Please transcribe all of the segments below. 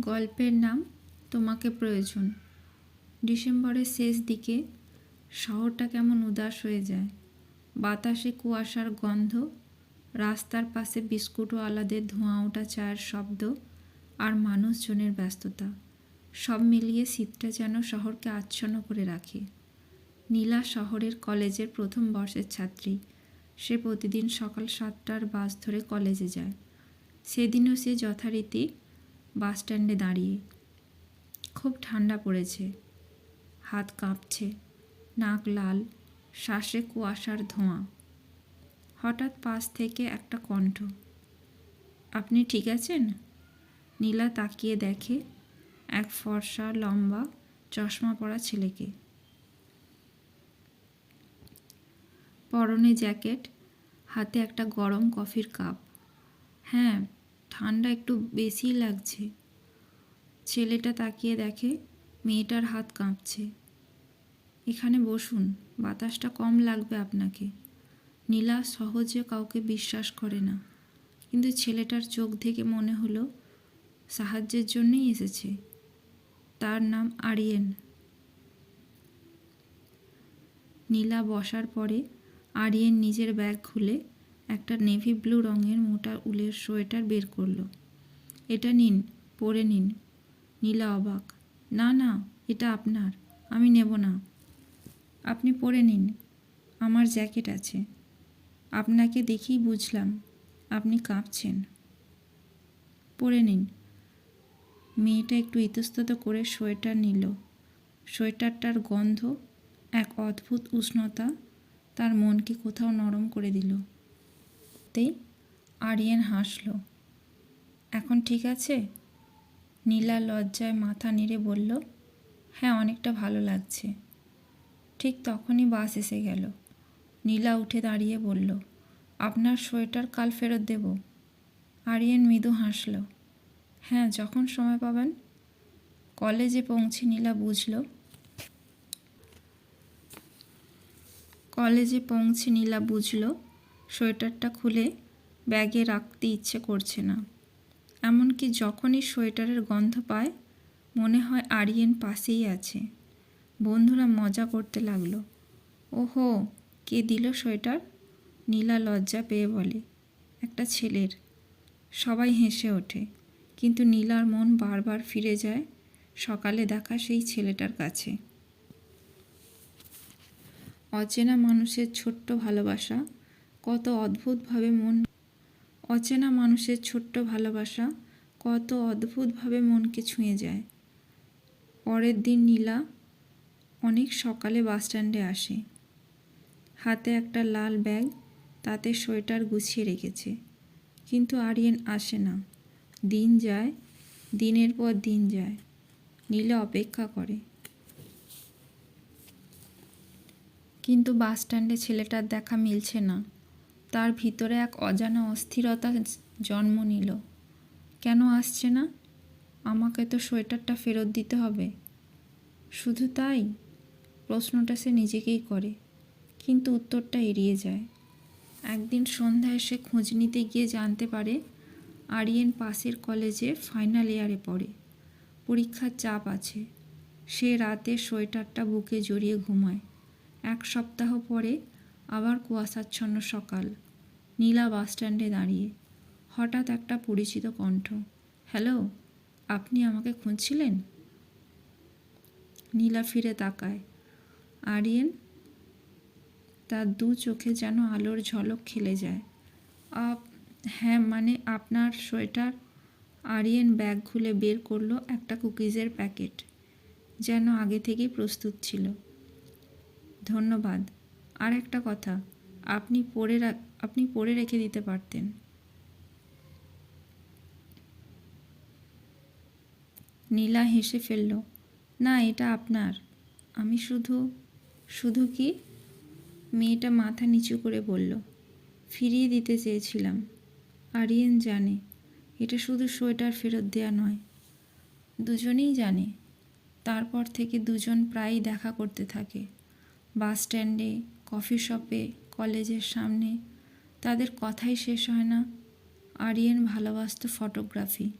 গল্পের নাম তোমাকে প্রয়োজন। ডিসেম্বরের শেষ দিকে শহরটা কেমন উদাস হয়ে যায়। বাতাসে কুয়াশার গন্ধ, রাস্তার পাশে বিস্কুটওয়ালাদের ধোঁয়া ওঠা চায়ের শব্দ আর মানুষজনের ব্যস্ততা, সব মিলিয়ে শীতটা যেন শহরকে আচ্ছন্ন করে রাখে। নীলা শহরের কলেজের প্রথম বর্ষের ছাত্রী। সে প্রতিদিন সকাল সাতটার বাস ধরে কলেজে যায়। সেদিনও সে যথারীতি বাস স্ট্যান্ডে দাঁড়িয়ে। খুব ঠান্ডা পড়েছে। হাত কাঁপছে। নাক লাল। শ্বাসে কুয়াশার ধোঁয়া। হঠাৎ পাশ থেকে একটা কণ্ঠ। আপনি ঠিক আছেন? নীলা তাকিয়ে দেখে এক ফর্সা, লম্বা, চশমা পরা ছেলেকে। পরনে জ্যাকেট, হাতে একটা গরম কফির কাপ। হ্যাঁ ঠান্ডা একটু বেশিই লাগছে। ছেলেটা তাকিয়ে দেখে, মেয়েটার হাত কাঁপছে। এখানে বসুন, বাতাসটা কম লাগবে আপনাকে। নীলা সহজে কাউকে বিশ্বাস করে না। কিন্তু ছেলেটার চোখ থেকে মনে হলো, সাহায্যের জন্যই এসেছে। তার নাম আরিয়েন। নীলা বসার পরে আরিয়েন নিজের ব্যাগ খুলে একটা নেভি ব্লু রঙের মোটা উলের সোয়েটার বের করল। এটা নিন, পরে নিন। নীলা অবাক। না না, এটা আপনার, আমি নেব না। আপনি পরে নিন, আমার জ্যাকেট আছে। আপনাকে দেখেই বুঝলাম, আপনি কাঁপছেন। পরে নিন। মেয়েটা একটু ইতস্তত করে সোয়েটার নিল। সোয়েটারটার গন্ধ, এক অদ্ভুত উষ্ণতা, তার মনকে কোথাও নরম করে দিল। তেই আরিয়ান হাসল। এখন ঠিক আছে? নীলা লজ্জায় মাথা নেড়ে বলল হ্যাঁ অনেকটা ভালো লাগছে। ঠিক তখনই বাস এসে গেল। নীলা উঠে দাঁড়িয়ে বলল, আপনার সোয়েটার কাল ফেরত দেব। আরিয়ান মৃদু হাসল হ্যাঁ যখন সময় পাবেন। কলেজে পৌঁছে নীলা বুঝল, কলেজে পৌঁছে নীলা বুঝল সোয়েটারটা খুলে ব্যাগে রাখতে ইচ্ছে করছে না। এমনকি যখনই সোয়েটারের গন্ধ পায়, মনে হয় আরিয়েন পাশেই আছে। বন্ধুরা মজা করতে লাগল। ওহো, কে দিল সোয়েটার? নীলা লজ্জা পেয়ে বলে, একটা ছেলের। সবাই হেসে ওঠে, কিন্তু নীলার মন বারবার ফিরে যায় সকালে দেখা সেই ছেলেটার কাছে। অচেনা মানুষের ছোট্ট ভালোবাসা কত অদ্ভুতভাবে মন, অচেনা মানুষের ছোট্ট ভালোবাসা কত অদ্ভুতভাবে মনকে ছুঁয়ে যায়। পরের দিন নীলা অনেক সকালে বাস স্ট্যান্ডে আসে। হাতে একটা লাল ব্যাগ, তাতে সোয়েটার গুছিয়ে রেখেছে। কিন্তু আরিয়েন আসে না। দিন যায়, দিনের পর দিন যায়। নীলা অপেক্ষা করে। কিন্তু বাস স্ট্যান্ডে ছেলেটার দেখা মিলছে না। তার ভিতরে এক অজানা অস্থিরতা জন্ম নিল। কেন আসছে না? আমাকে তো সোয়েটারটা ফেরত দিতে হবে। শুধু তাই? প্রশ্নটা সে নিজেকেই করে, কিন্তু উত্তরটা এড়িয়ে যায়। একদিন সন্ধ্যায় সে খোঁজ নিতে গিয়ে জানতে পারে, আরিয়েন পাশের কলেজে ফাইনাল ইয়ারে পড়ে। পরীক্ষার চাপ আছে। সে রাতে সোয়েটারটা বুকে জড়িয়ে ঘুমায়। এক সপ্তাহ পরে আবার কুয়াশাচ্ছন্ন সকাল। নীলা বাস স্ট্যান্ডে দাঁড়িয়ে। হঠাৎ একটা পরিচিত কণ্ঠ, হ্যালো, আপনি আমাকে খুঁজছিলেন? নীলা ফিরে তাকায়। আরিয়েন? তার দু চোখে যেন আলোর ঝলক খেলে যায়। আপ হ্যাঁ মানে আপনার সোয়েটার? আরিয়েন ব্যাগ খুলে বের করল একটা কুকিজের প্যাকেট, যেন আগে থেকেই প্রস্তুত ছিল। ধন্যবাদ। আর একটা কথা, আপনি পড়ে আপনি পড়ে রেখে দিতে পারতেন। নীলা হেসে ফেলল, না, এটা আপনার। আমি শুধু শুধু কি? মেয়েটা মাথা নিচু করে বলল, ফিরিয়ে দিতে চেয়েছিলাম। আরিয়েন জানে, এটা শুধু সোয়েটার ফেরত দেওয়া নয়। দুজনেই জানে, তারপর থেকে দুজন প্রায়ই দেখা করতে থাকে। বাস স্ট্যান্ডে কফি শপে, কলেজের সামনে। তাদের কথাই শেষ হয় না। আরিয়েন ভালোবাসত ফটোগ্রাফি।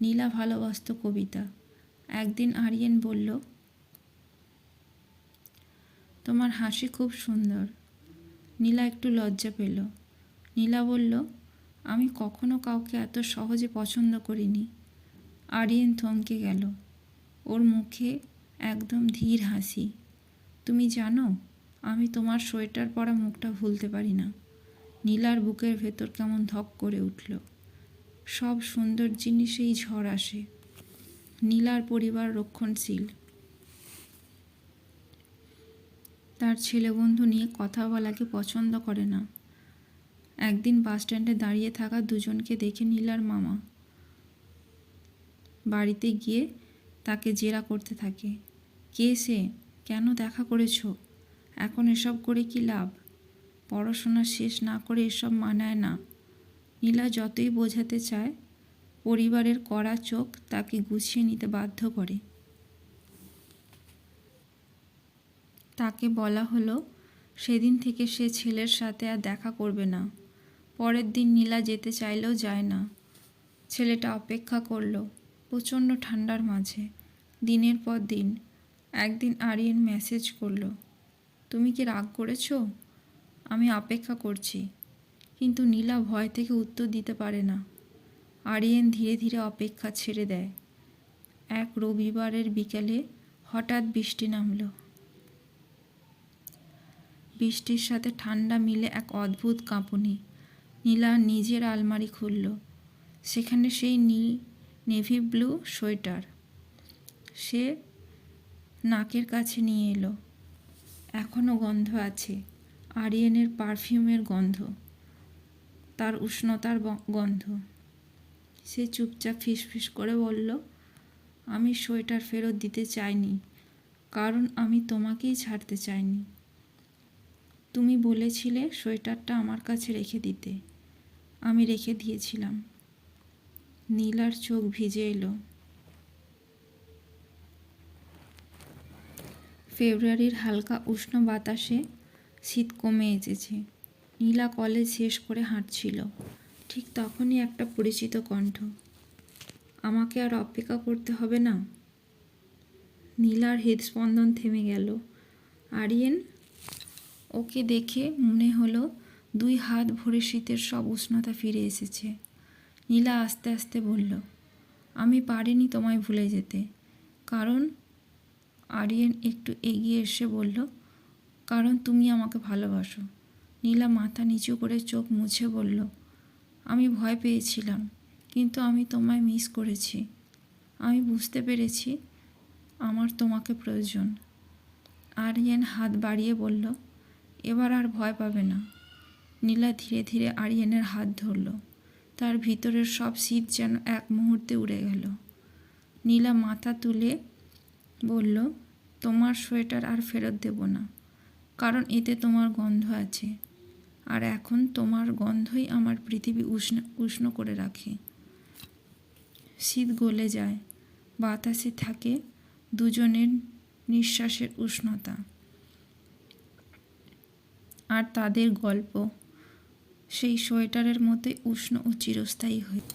নীলা ভালোবাসত কবিতা। একদিন আরিয়েন বলল, তোমার হাসি খুব সুন্দর। নীলা একটু লজ্জা পেল। নীলা বলল, আমি কখনো কাউকে এত সহজে পছন্দ করিনি। আরিয়েন থমকে গেল। ওর মুখে একদম ধীর হাসি। তুমি জানো আমি তোমার সোয়েটার পরা মুখটা ভুলতে পারি না। নীলার বুকের ভেতর কেমন ধক করে উঠল। সব সুন্দর জিনিসেই ঝড় আসে। নীলার পরিবার রক্ষণশীল। তার ছেলে বন্ধু নিয়ে কথা বলাকে পছন্দ করে না। একদিন বাস স্ট্যান্ডে দাঁড়িয়ে থাকা দুজনকে দেখে নীলার মামা। বাড়িতে গিয়ে তাকে জেরা করতে থাকে। কে সে? কেন দেখা করেছ? এখন এসব করে কি লাভ? পড়াশোনা শেষ না করে এসব মানায় না। নীলা যতই বোঝাতে চায়, পরিবারের কড়া চোখ তাকে গুছিয়ে নিতে বাধ্য করে। তাকে বলা হলো, সেদিন থেকে সে ছেলের সাথে আর দেখা করবে না। পরের দিন নীলা যেতে চাইলেও যায় না। ছেলেটা অপেক্ষা করল, প্রচণ্ড ঠান্ডার মাঝে। দিনের পর দিন, একদিন আরিয়ান মেসেজ করল তুমি কি রাগ করেছ? আমি অপেক্ষা করছি। কিন্তু নীলা ভয় থেকে উত্তর দিতে পারে না। আরিয়েন ধীরে ধীরে অপেক্ষা ছেড়ে দেয়। এক রবিবারের বিকেলে হঠাৎ বৃষ্টি নামলো। বৃষ্টির সাথে ঠান্ডা মিলে এক অদ্ভুত কাঁপুনি। নীলা নিজের আলমারি খুলল। সেখানে সেই নীল নেভি ব্লু সোয়েটার। সে নাকের কাছে নিয়ে এলো। এখনও গন্ধ আছে। আরিয়েনের পারফিউমের গন্ধ। তার উষ্ণতার গন্ধ। সে চুপচাপ ফিসফিস করে বলল, আমি সোয়েটার ফেরত দিতে চাইনি, কারণ আমি তোমাকেই ছাড়তে চাইনি। তুমি বলেছিলে সোয়েটারটা আমার কাছে রেখে দিতে। আমি রেখে দিয়েছিলাম। নীলার চোখ ভিজে এলো। ফেব্রুয়ারির হালকা উষ্ণ বাতাসে শীত কমে এসেছে। নীলা কলেজ শেষ করে হাঁটছিল। ঠিক তখনই একটা পরিচিত কণ্ঠ, আমাকে আর অপেক্ষা করতে হবে না? নীলার হৃদস্পন্দন থেমে গেল। আরিয়েন? ওকে দেখে মনে হলো দুই হাত ভরে শীতের সব উষ্ণতা ফিরে এসেছে। নীলা আস্তে আস্তে বলল, আমি পারিনি তোমায় ভুলে যেতে। কারণ আরিয়েন একটু এগিয়ে এসে বলল, কারণ তুমি আমাকে ভালোবাসো। নীলা মাথা নিচু করে চোখ মুছে বলল, আমি ভয় পেয়েছিলাম, কিন্তু আমি তোমায় মিস করেছি। আমি বুঝতে পেরেছি আমার তোমাকে প্রয়োজন। আরিয়েন হাত বাড়িয়ে বলল, এবার আর ভয় পাবে না। নীলা ধীরে ধীরে আরিয়েনের হাত ধরল। তার ভিতরের সব শীত যেন এক মুহূর্তে উড়ে গেল। নীলা মাথা তুলে বলল, তোমার সোয়েটার আর ফেরত দেব না, কারণ এতে তোমার গন্ধ আছে। আর এখন তোমার গন্ধই আমার পৃথিবী উষ্ণ উষ্ণ করে রাখে। শীত গলে যায়, বাতাসে থাকে দুজনের নিঃশ্বাসের উষ্ণতা। আর তাদের গল্প, সেই সোয়েটারের মতোই উষ্ণ ও চিরস্থায়ী হয়ে